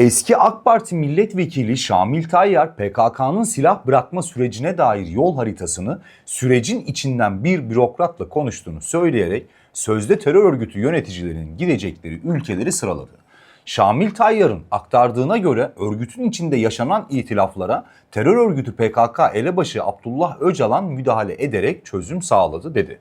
Eski AK Parti milletvekili Şamil Tayyar PKK'nın silah bırakma sürecine dair yol haritasını sürecin içinden bir bürokratla konuştuğunu söyleyerek sözde terör örgütü yöneticilerinin gidecekleri ülkeleri sıraladı. Şamil Tayyar'ın aktardığına göre örgütün içinde yaşanan itilaflara terör örgütü PKK elebaşı Abdullah Öcalan müdahale ederek çözüm sağladı dedi.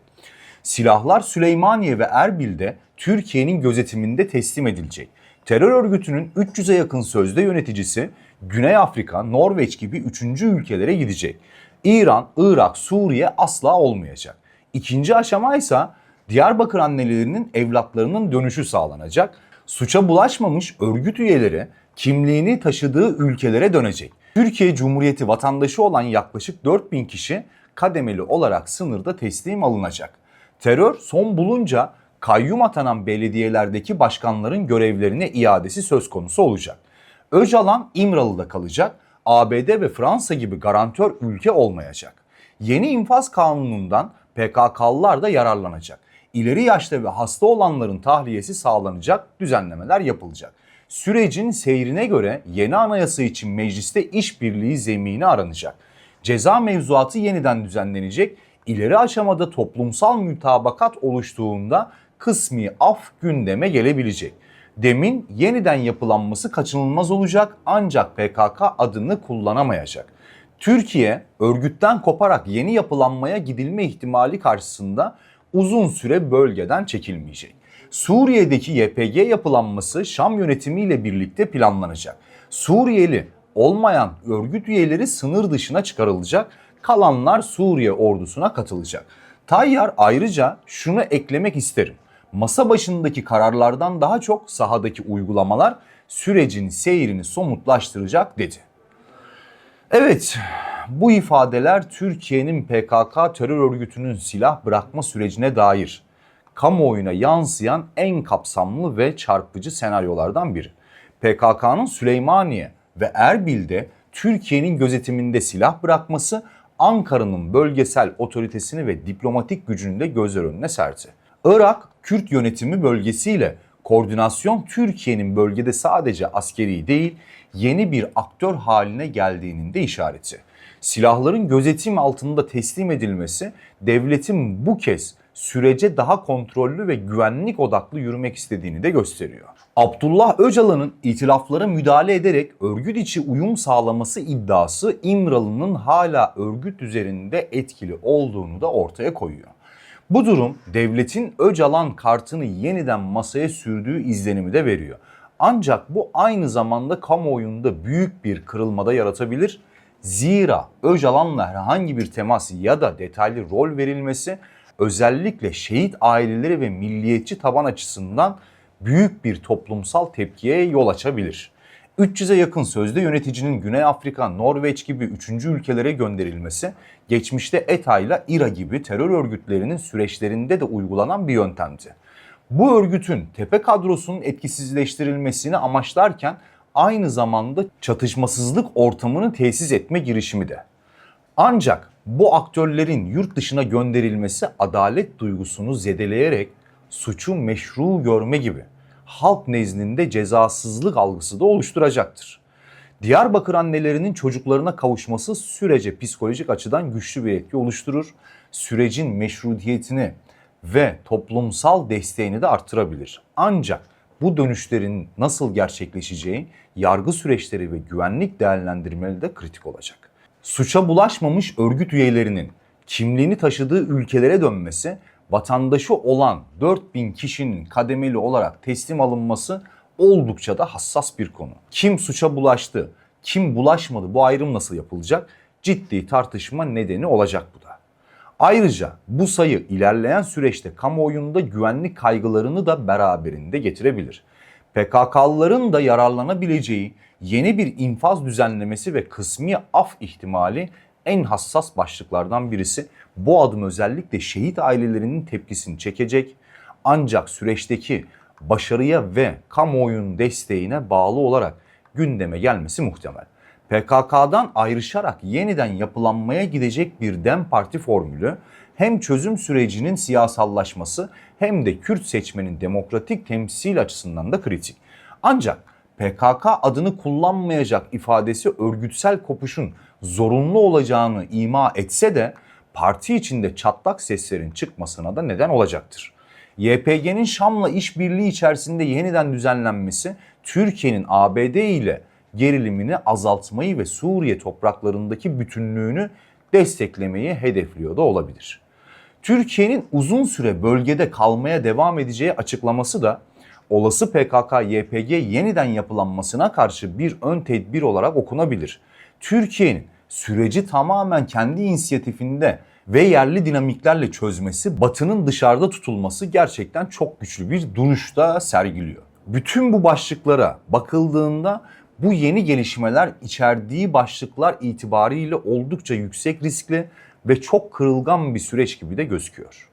Silahlar Süleymaniye ve Erbil'de Türkiye'nin gözetiminde teslim edilecek. Terör örgütünün 300'e yakın sözde yöneticisi Güney Afrika, Norveç gibi 3. ülkelere gidecek. İran, Irak, Suriye asla olmayacak. İkinci aşama ise Diyarbakır annelerinin evlatlarının dönüşü sağlanacak. Suça bulaşmamış örgüt üyeleri kimliğini taşıdığı ülkelere dönecek. Türkiye Cumhuriyeti vatandaşı olan yaklaşık 4000 kişi kademeli olarak sınırda teslim alınacak. Terör son bulunca kayyum atanan belediyelerdeki başkanların görevlerine iadesi söz konusu olacak. Öcalan İmralı'da kalacak, ABD ve Fransa gibi garantör ülke olmayacak. Yeni infaz kanunundan PKK'lılar da yararlanacak. İleri yaşta ve hasta olanların tahliyesi sağlanacak, düzenlemeler yapılacak. Sürecin seyrine göre yeni anayasa için mecliste işbirliği zemini aranacak. Ceza mevzuatı yeniden düzenlenecek, ileri aşamada toplumsal mütabakat oluştuğunda kısmi af gündeme gelebilecek. Demin yeniden yapılanması kaçınılmaz olacak ancak PKK adını kullanamayacak. Türkiye örgütten koparak yeni yapılanmaya gidilme ihtimali karşısında uzun süre bölgeden çekilmeyecek. Suriye'deki YPG yapılanması Şam yönetimiyle birlikte planlanacak. Suriyeli olmayan örgüt üyeleri sınır dışına çıkarılacak, kalanlar Suriye ordusuna katılacak. Tayyar ayrıca şunu eklemek isterim. Masa başındaki kararlardan daha çok sahadaki uygulamalar sürecin seyrini somutlaştıracak dedi. Evet, bu ifadeler Türkiye'nin PKK terör örgütünün silah bırakma sürecine dair kamuoyuna yansıyan en kapsamlı ve çarpıcı senaryolardan biri. PKK'nın Süleymaniye ve Erbil'de Türkiye'nin gözetiminde silah bırakması Ankara'nın bölgesel otoritesini ve diplomatik gücünü de gözler önüne serdi. Irak, Kürt yönetimi bölgesiyle koordinasyon Türkiye'nin bölgede sadece askeri değil, yeni bir aktör haline geldiğinin de işareti. Silahların gözetim altında teslim edilmesi devletin bu kez sürece daha kontrollü ve güvenlik odaklı yürümek istediğini de gösteriyor. Abdullah Öcalan'ın itilaflara müdahale ederek örgüt içi uyum sağlaması iddiası İmralı'nın hala örgüt üzerinde etkili olduğunu da ortaya koyuyor. Bu durum devletin Öcalan kartını yeniden masaya sürdüğü izlenimi de veriyor. Ancak bu aynı zamanda kamuoyunda büyük bir kırılmada yaratabilir. Zira Öcalan'la herhangi bir temas ya da detaylı rol verilmesi özellikle şehit aileleri ve milliyetçi taban açısından büyük bir toplumsal tepkiye yol açabilir. 300'e yakın sözde yöneticinin Güney Afrika, Norveç gibi 3. ülkelere gönderilmesi geçmişte ETA ile İRA gibi terör örgütlerinin süreçlerinde de uygulanan bir yöntemdi. Bu örgütün tepe kadrosunun etkisizleştirilmesini amaçlarken aynı zamanda çatışmasızlık ortamını tesis etme girişimi de. Ancak bu aktörlerin yurt dışına gönderilmesi adalet duygusunu zedeleyerek suçu meşru görme gibi halk nezdinde cezasızlık algısı da oluşturacaktır. Diyarbakır annelerinin çocuklarına kavuşması sürece psikolojik açıdan güçlü bir etki oluşturur. Sürecin meşrutiyetini ve toplumsal desteğini de arttırabilir. Ancak bu dönüşlerin nasıl gerçekleşeceği yargı süreçleri ve güvenlik değerlendirmeleri de kritik olacak. Suça bulaşmamış örgüt üyelerinin kimliğini taşıdığı ülkelere dönmesi vatandaşı olan 4000 kişinin kademeli olarak teslim alınması oldukça da hassas bir konu. Kim suça bulaştı, kim bulaşmadı bu ayrım nasıl yapılacak? Ciddi tartışma nedeni olacak bu da. Ayrıca bu sayı ilerleyen süreçte kamuoyunda güvenlik kaygılarını da beraberinde getirebilir. PKK'lıların da yararlanabileceği yeni bir infaz düzenlemesi ve kısmi af ihtimali en hassas başlıklardan birisi. Bu adım özellikle şehit ailelerinin tepkisini çekecek. Ancak süreçteki başarıya ve kamuoyunun desteğine bağlı olarak gündeme gelmesi muhtemel. PKK'dan ayrışarak yeniden yapılanmaya gidecek bir DEM Parti formülü hem çözüm sürecinin siyasallaşması hem de Kürt seçmenin demokratik temsil açısından da kritik. Ancak PKK adını kullanmayacak ifadesi örgütsel kopuşun zorunlu olacağını ima etse de parti içinde çatlak seslerin çıkmasına da neden olacaktır. YPG'nin Şam'la işbirliği içerisinde yeniden düzenlenmesi Türkiye'nin ABD ile gerilimini azaltmayı ve Suriye topraklarındaki bütünlüğünü desteklemeyi hedefliyor da olabilir. Türkiye'nin uzun süre bölgede kalmaya devam edeceği açıklaması da olası PKK-YPG yeniden yapılanmasına karşı bir ön tedbir olarak okunabilir. Türkiye'nin süreci tamamen kendi inisiyatifinde ve yerli dinamiklerle çözmesi, Batı'nın dışarıda tutulması gerçekten çok güçlü bir duruşta sergiliyor. Bütün bu başlıklara bakıldığında bu yeni gelişmeler içerdiği başlıklar itibariyle oldukça yüksek riskli ve çok kırılgan bir süreç gibi de gözüküyor.